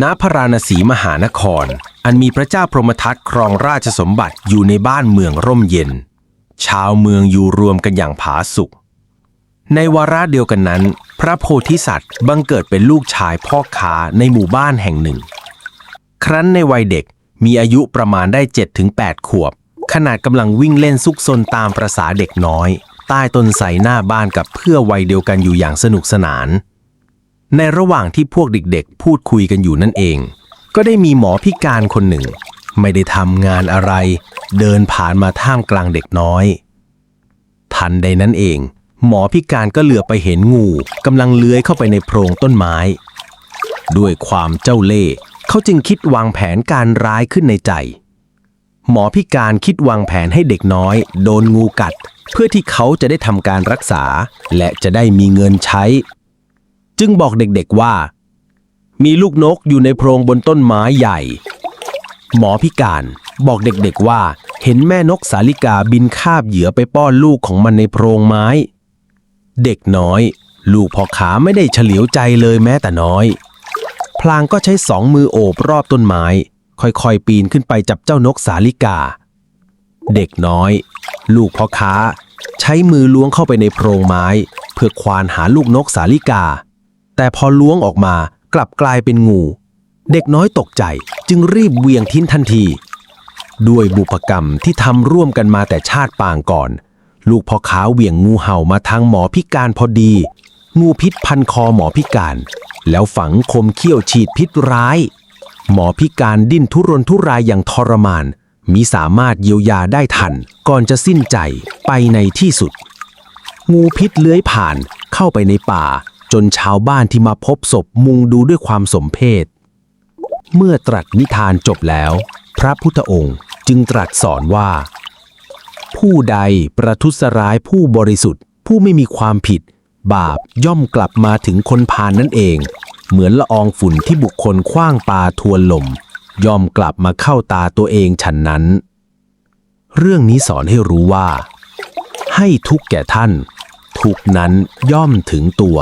ณพระราณสีมหานคร อันมีพระเจ้าพรหมทัตครองราชสมบัติอยู่ในบ้านเมืองร่มเย็น ชาวเมืองอยู่รวมกันอย่างผาสุกในวาระเดียวกันนั้น พระโพธิสัตว์บังเกิดเป็นลูกชายพ่อค้าในหมู่บ้านแห่งหนึ่ง ครั้นในวัยเด็กมีอายุประมาณได้ 7-8 ขวบ ขนาดกำลังวิ่งเล่นซุกซนตามประษาเด็กน้อย ใต้ต้นไทรหน้าบ้านกับเพื่อวัยเดียวกันอยู่อย่างสนุกสนาน ในระหว่างที่พวกเด็กๆ พูดคุยกันอยู่นั่นเอง ก็ได้มีหมอพิการคนหนึ่ง ไม่ได้ทำงานอะไร เดินผ่านมาท่ามกลางเด็กน้อย ทันใดนั้นเอง หมอพิการก็เหลือไปเห็นงูกำลังเลื้อยเข้าไปในโพรงต้นไม้ ด้วยความเจ้าเล่ห์เขาจึงคิดวางแผนการร้ายขึ้นในใจ หมอพิการคิดวางแผนให้เด็กน้อย โดนงูกัด เพื่อที่เขาจะได้ทำการรักษา และจะได้มีเงินใช้ จึงบอกเด็กๆว่า มีลูกนกอยู่ในโพรงบนต้นไม้ใหญ่ หมอพิการบอกเด็กๆว่า เห็นแม่นกสาลิกาบินคาบเหยื่อไปป้อนลูกของมันในโพรงไม้ เด็กน้อย ลูกพ่อขาไม่ได้เฉลียวใจเลยแม้แต่น้อย พลางก็ใช้สองมือโอบรอบต้นไม้ ค่อยๆปีนขึ้นไปจับเจ้านกสาลิกา เด็กน้อย ลูกพ่อค้าใช้มือล้วงเข้าไปในโพรงไม้ เพื่อควานหาลูกนกสาลิกา แต่พอล้วงออกมากลับกลายเป็นงู เด็กน้อยตกใจจึงรีบเวียงทิ้นทันที ด้วยบุพกรรมที่ทำร่วมกันมาแต่ชาติปางก่อน ลูกพ่อค้าเวี่ยงงูเห่ามาทางหมอพิการพอดี งูพิษพันคอหมอพิการ แล้วฝังคมเขี้ยวฉีดพิษร้าย หมอพิการดิ้นทุรนทุรายอย่างทรมานมิสามารถเยียวยาได้ทันก่อนจะสิ้นใจไปในที่สุด งูพิษเลื้อยผ่านเข้าไปในป่า จนชาวบ้านที่มาพบศพมุงดูด้วยความสมเพชเมื่อตรัสนิทานจบแล้ว พระพุทธองค์จึงตรัสสอนว่า ผู้ใดประทุษร้ายผู้บริสุทธิ์ ผู้ไม่มีความผิด บาปย่อมกลับมาถึงคนพานนั่นเอง เหมือนละอองฝุ่นที่บุคคลคว้างปาทวนลมย่อมกลับมาเข้าตาตัวเองฉันนั้น เรื่องนี้สอนให้รู้ว่า ให้ทุกแก่ท่าน ทุกนั้นย่อมถึงตัว